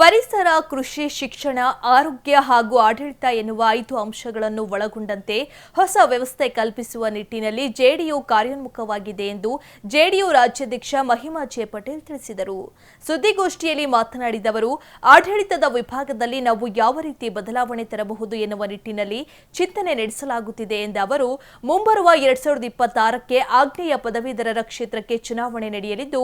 ಪರಿಸರ, ಕೃಷಿ, ಶಿಕ್ಷಣ, ಆರೋಗ್ಯ ಹಾಗೂ ಆಡಳಿತ ಎನ್ನುವ ಐದು ಅಂಶಗಳನ್ನು ಒಳಗೊಂಡಂತೆ ಹೊಸ ವ್ಯವಸ್ಥೆ ಕಲ್ಪಿಸುವ ನಿಟ್ಟಿನಲ್ಲಿ ಜೆಡಿಯು ಕಾರ್ಯೋನ್ಮುಖವಾಗಿದೆ ಎಂದು ಜೆಡಿಯು ರಾಜ್ಯಾಧ್ಯಕ್ಷ ಮಹಿಮಾ ಜೆ ಪಟೇಲ್ ತಿಳಿಸಿದರು. ಸುದ್ದಿಗೋಷ್ಠಿಯಲ್ಲಿ ಮಾತನಾಡಿದ ಅವರು, ಆಡಳಿತದ ವಿಭಾಗದಲ್ಲಿ ನಾವು ಯಾವ ರೀತಿ ಬದಲಾವಣೆ ತರಬಹುದು ಎನ್ನುವ ನಿಟ್ಟಿನಲ್ಲಿ ಚಿಂತನೆ ನಡೆಸಲಾಗುತ್ತಿದೆ ಎಂದ ಅವರು, ಮುಂಬರುವ ಎರಡ್ ಸಾವಿರದ ಇಪ್ಪತ್ತಾರಕ್ಕೆ ಆಗ್ನೇಯ ಪದವೀಧರರ ಕ್ಷೇತ್ರಕ್ಕೆ ಚುನಾವಣೆ ನಡೆಯಲಿದ್ದು,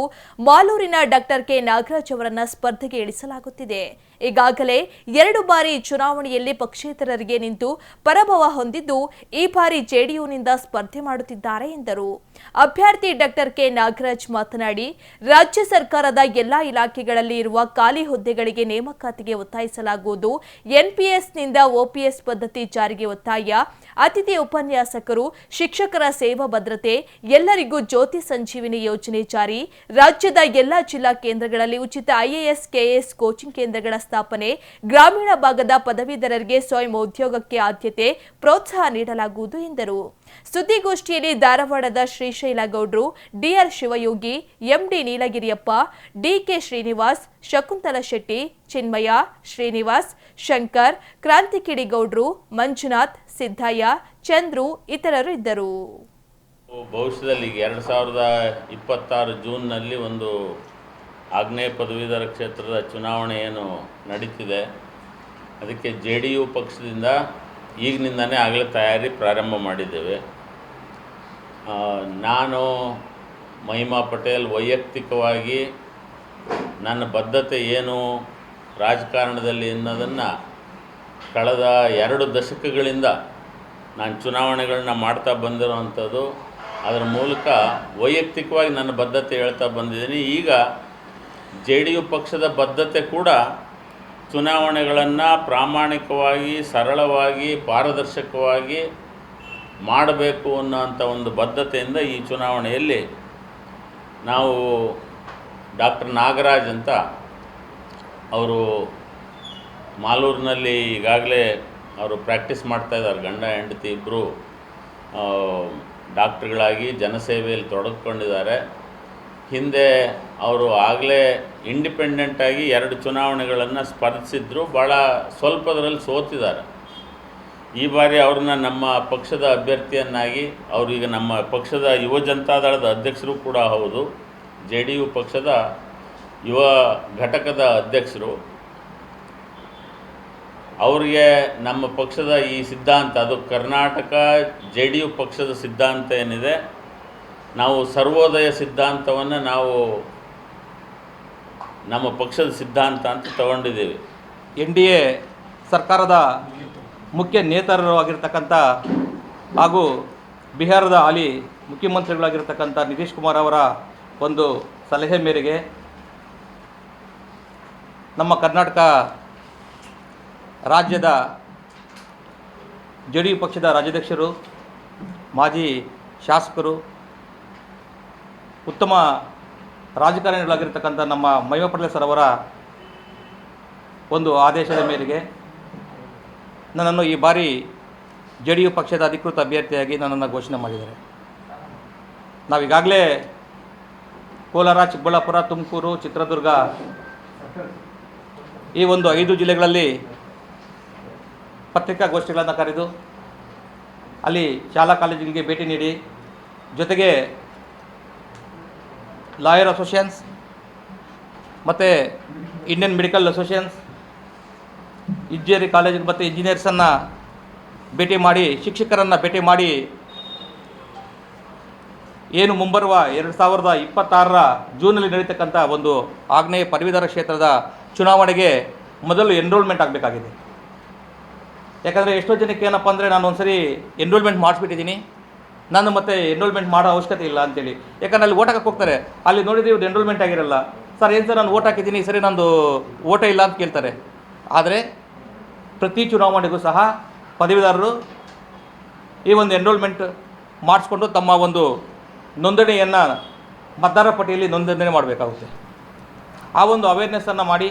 ಮಾಲೂರಿನ ಡಾಕ್ಟರ್ ಕೆ ನಾಗರಾಜ್ ಅವರನ್ನ ಸ್ಪರ್ಧೆಗೆ ಇಳಿಸಲಾಗುತ್ತಿದೆ. ಬರುತ್ತಿದೆ ಈಗಾಗಲೇ ಎರಡು ಬಾರಿ ಚುನಾವಣೆಯಲ್ಲಿ ಪಕ್ಷೇತರರಿಗೆ ನಿಂತು ಪರಭವ ಹೊಂದಿದ್ದು ಈ ಬಾರಿ ಜೆಡಿಯುನಿಂದ ಸ್ಪರ್ಧೆ ಮಾಡುತ್ತಿದ್ದಾರೆ ಎಂದರು. ಅಭ್ಯರ್ಥಿ ಡಾಕ್ಟರ್ ಕೆ ನಾಗರಾಜ್ ಮಾತನಾಡಿ, ರಾಜ್ಯ ಸರ್ಕಾರದ ಎಲ್ಲಾ ಇಲಾಖೆಗಳಲ್ಲಿ ಇರುವ ಖಾಲಿ ಹುದ್ದೆಗಳಿಗೆ ನೇಮಕಾತಿಗೆ ಒತ್ತಾಯಿಸಲಾಗುವುದು. ಎನ್ಪಿಎಸ್ನಿಂದ ಓಪಿಎಸ್ ಪದ್ಧತಿ ಜಾರಿಗೆ ಒತ್ತಾಯ. ಅತಿಥಿ ಉಪನ್ಯಾಸಕರು, ಶಿಕ್ಷಕರ ಸೇವಾ ಭದ್ರತೆ, ಎಲ್ಲರಿಗೂ ಜ್ಯೋತಿ ಸಂಜೀವಿನಿ ಯೋಜನೆ ಜಾರಿ. ರಾಜ್ಯದ ಎಲ್ಲಾ ಜಿಲ್ಲಾ ಕೇಂದ್ರಗಳಲ್ಲಿ ಉಚಿತ ಐಎಎಸ್ ಕೆಎಎಸ್ ಕೋಚಿಂಗ್ ಕೇಂದ್ರಗಳ ಸ್ಥಾಪನೆ ಗ್ರಾಮೀಣ ಭಾಗದ ಪದವೀಧರರಿಗೆ ಸ್ವಯಂ ಉದ್ಯೋಗಕ್ಕೆ ಆದ್ಯತೆ ಪ್ರೋತ್ಸಾಹ ನೀಡಲಾಗುವುದು ಎಂದರು. ಸುದ್ದಿಗೋಷ್ಠಿಯಲ್ಲಿ ಧಾರವಾಡದ Shrishaila Gowdru DR Shivayogi, MD Neelagiriyappa, DK Srinivas, Shakuntala Shetty, Chinmaya Srinivas, Shankar, Krantikidi Gowdru, Manjunath Siddaiah Chandru ಇತರರು ಇದ್ದರು. ಭವಿಷ್ಯದಲ್ಲಿ ಎರಡು ಸಾವಿರದ ಇಪ್ಪತ್ತಾರು ಜೂನ್ನಲ್ಲಿ ಒಂದು ಆಗ್ನೇಯ ಪದವೀಧರ ಕ್ಷೇತ್ರದ ಚುನಾವಣೆ ಏನು ನಡೀತಿದೆ, ಅದಕ್ಕೆ ಜೆ ಡಿ ಯು ಪಕ್ಷದಿಂದ ಈಗಿನಿಂದನೇ ಆಗಲೇ ತಯಾರಿ ಪ್ರಾರಂಭ ಮಾಡಿದ್ದೇವೆ. ನಾನು ಮಹಿಮಾ ಪಟೇಲ್ ವೈಯಕ್ತಿಕವಾಗಿ ನನ್ನ ಬದ್ಧತೆ ಏನು ರಾಜಕಾರಣದಲ್ಲಿ ಅನ್ನೋದನ್ನು ಕಳೆದ ಎರಡು ದಶಕಗಳಿಂದ ನಾನು ಚುನಾವಣೆಗಳನ್ನ ಮಾಡ್ತಾ ಬಂದಿರೋವಂಥದ್ದು, ಅದರ ಮೂಲಕ ವೈಯಕ್ತಿಕವಾಗಿ ನನ್ನ ಬದ್ಧತೆ ಹೇಳ್ತಾ ಬಂದಿದ್ದೀನಿ. ಈಗ ಜೆ ಡಿ ಯು ಪಕ್ಷದ ಬದ್ಧತೆ ಕೂಡ ಚುನಾವಣೆಗಳನ್ನು ಪ್ರಾಮಾಣಿಕವಾಗಿ, ಸರಳವಾಗಿ, ಪಾರದರ್ಶಕವಾಗಿ ಮಾಡಬೇಕು ಅನ್ನೋಂಥ ಒಂದು ಬದ್ಧತೆಯಿಂದ ಈ ಚುನಾವಣೆಯಲ್ಲಿ ನಾವು ಡಾಕ್ಟರ್ ನಾಗರಾಜ್ ಅಂತ ಅವರು ಮಾಲೂರಿನಲ್ಲಿ ಈಗಾಗಲೇ ಅವರು ಪ್ರಾಕ್ಟೀಸ್ ಮಾಡ್ತಾ ಇದ್ದಾರೆ. ಗಂಡ, ಹೆಂಡತಿ ಇಬ್ಬರು ಡಾಕ್ಟ್ರುಗಳಾಗಿ ಜನಸೇವೆಯಲ್ಲಿ ತೊಡಗಿಕೊಂಡಿದ್ದಾರೆ. ಹಿಂದೆ ಅವರು ಆಗಲೇ ಇಂಡಿಪೆಂಡೆಂಟಾಗಿ ಎರಡು ಚುನಾವಣೆಗಳನ್ನು ಸ್ಪರ್ಧಿಸಿದ್ರು ಭಾಳ ಸ್ವಲ್ಪದರಲ್ಲಿ ಸೋತಿದ್ದಾರೆ. ಈ ಬಾರಿ ಅವ್ರನ್ನ ನಮ್ಮ ಪಕ್ಷದ ಅಭ್ಯರ್ಥಿಯನ್ನಾಗಿ, ಅವರೀಗ ನಮ್ಮ ಪಕ್ಷದ ಯುವ ಜನತಾದಳದ ಅಧ್ಯಕ್ಷರು ಕೂಡ ಹೌದು. ಜೆ ಡಿ ಯು ಪಕ್ಷದ ಯುವ ಘಟಕದ ಅಧ್ಯಕ್ಷರು. ಅವರಿಗೆ ನಮ್ಮ ಪಕ್ಷದ ಈ ಸಿದ್ಧಾಂತ, ಅದು ಕರ್ನಾಟಕ ಜೆ ಡಿ ಯು ಪಕ್ಷದ ಸಿದ್ಧಾಂತ ಏನಿದೆ ನಾವು ಸರ್ವೋದಯ ಸಿದ್ಧಾಂತವನ್ನು ನಾವು ನಮ್ಮ ಪಕ್ಷದ ಸಿದ್ಧಾಂತ ಅಂತ ತಗೊಂಡಿದ್ದೀವಿ. ಎನ್ ಡಿ ಎ ಸರ್ಕಾರದ ಮುಖ್ಯ ನೇತಾರರು ಆಗಿರ್ತಕ್ಕಂಥ ಹಾಗೂ ಬಿಹಾರದ ಹಾಲಿ ಮುಖ್ಯಮಂತ್ರಿಗಳಾಗಿರ್ತಕ್ಕಂಥ ನಿತೀಶ್ ಕುಮಾರ್ ಅವರ ಒಂದು ಸಲಹೆ ಮೇರೆಗೆ ನಮ್ಮ ಕರ್ನಾಟಕ ರಾಜ್ಯದ ಜೆ ಡಿ ಪಕ್ಷದ ರಾಜ್ಯಾಧ್ಯಕ್ಷರು, ಮಾಜಿ ಶಾಸಕರು ಉತ್ತಮ ರಾಜಕಾರಣಿಗಳಾಗಿರ್ತಕ್ಕಂಥ ನಮ್ಮ ಮೈವಪಟ್ಟಲೆ ಪಟೇಲ್ ಸರ್ ಅವರ ಒಂದು ಆದೇಶದ ಮೇರೆಗೆ ನನ್ನನ್ನು ಈ ಬಾರಿ ಜೆ ಡಿ ಯು ಪಕ್ಷದ ಅಧಿಕೃತ ಅಭ್ಯರ್ಥಿಯಾಗಿ ನನ್ನನ್ನು ಘೋಷಣೆ ಮಾಡಿದ್ದಾರೆ. ನಾವೀಗಾಗಲೇ ಕೋಲಾರ, ಚಿಕ್ಕಬಳ್ಳಾಪುರ, ತುಮಕೂರು, ಚಿತ್ರದುರ್ಗ ಈ ಒಂದು ಐದು ಜಿಲ್ಲೆಗಳಲ್ಲಿ ಪತ್ರಿಕಾಗೋಷ್ಠಿಗಳನ್ನು ಕರೆದು ಅಲ್ಲಿ ಶಾಲಾ ಕಾಲೇಜುಗಳಿಗೆ ಭೇಟಿ ನೀಡಿ ಜೊತೆಗೆ ಲಾಯರ್ ಅಸೋಸಿಯನ್ಸ್ ಮತ್ತು Indian medical associations engineering college ಮತ್ತು ಇಂಜಿನಿಯರ್ಸನ್ನು ಭೇಟಿ ಮಾಡಿ, ಶಿಕ್ಷಕರನ್ನು ಭೇಟಿ ಮಾಡಿ, ಏನು ಮುಂಬರುವ ಎರಡು ಸಾವಿರದ ಇಪ್ಪತ್ತಾರರ ಜೂನಲ್ಲಿ ನಡೀತಕ್ಕಂಥ ಒಂದು ಆಗ್ನೇಯ ಪದವೀಧರ ಕ್ಷೇತ್ರದ ಚುನಾವಣೆಗೆ ಮೊದಲು ಎನ್ರೋಲ್ಮೆಂಟ್ ಆಗಬೇಕಾಗಿದೆ. ಯಾಕಂದರೆ ಎಷ್ಟೋ ಜನಕ್ಕೆ ಏನಪ್ಪ ಅಂದರೆ ನಾನು ಒಂದು ಸರಿ ಎನ್ರೋಲ್ಮೆಂಟ್ ಮಾಡಿಸ್ಬಿಟ್ಟಿದ್ದೀನಿ. ನಾನು ಮತ್ತೆ ಎನ್ರೋಲ್ಮೆಂಟ್ ಮಾಡೋ ಅವಶ್ಯಕತೆ ಇಲ್ಲ ಅಂತೇಳಿ. ಯಾಕಂದ್ರೆ ಅಲ್ಲಿ ಓಟ್ ಹಾಕಕ್ಕೆ ಹೋಗ್ತಾರೆ. ಅಲ್ಲಿ ನೋಡಿದ್ರೆ ಇವ್ರು ಎನ್ರೋಲ್ಮೆಂಟ್ ಆಗಿರಲ್ಲ. ಸರ್ ಏನು ಸರ್ ನಾನು ಓಟ್ ಹಾಕಿದ್ದೀನಿ? ಸರಿ ನಂದು ಓಟೇ ಇಲ್ಲ ಅಂತ ಕೇಳ್ತಾರೆ. ಆದರೆ ಪ್ರತಿ ಚುನಾವಣೆಗೂ ಸಹ ಪದವೀಧರರು ಈ ಒಂದು ಎನ್ರೋಲ್ಮೆಂಟ್ ಮಾಡಿಸ್ಕೊಂಡು ತಮ್ಮ ಒಂದು ನೋಂದಣಿಯನ್ನು ಮತದಾರ ಪಟ್ಟಿಯಲ್ಲಿ ನೋಂದಣಿ ಮಾಡಬೇಕಾಗುತ್ತೆ. ಆ ಒಂದು ಅವೇರ್ನೆಸ್ಸನ್ನು ಮಾಡಿ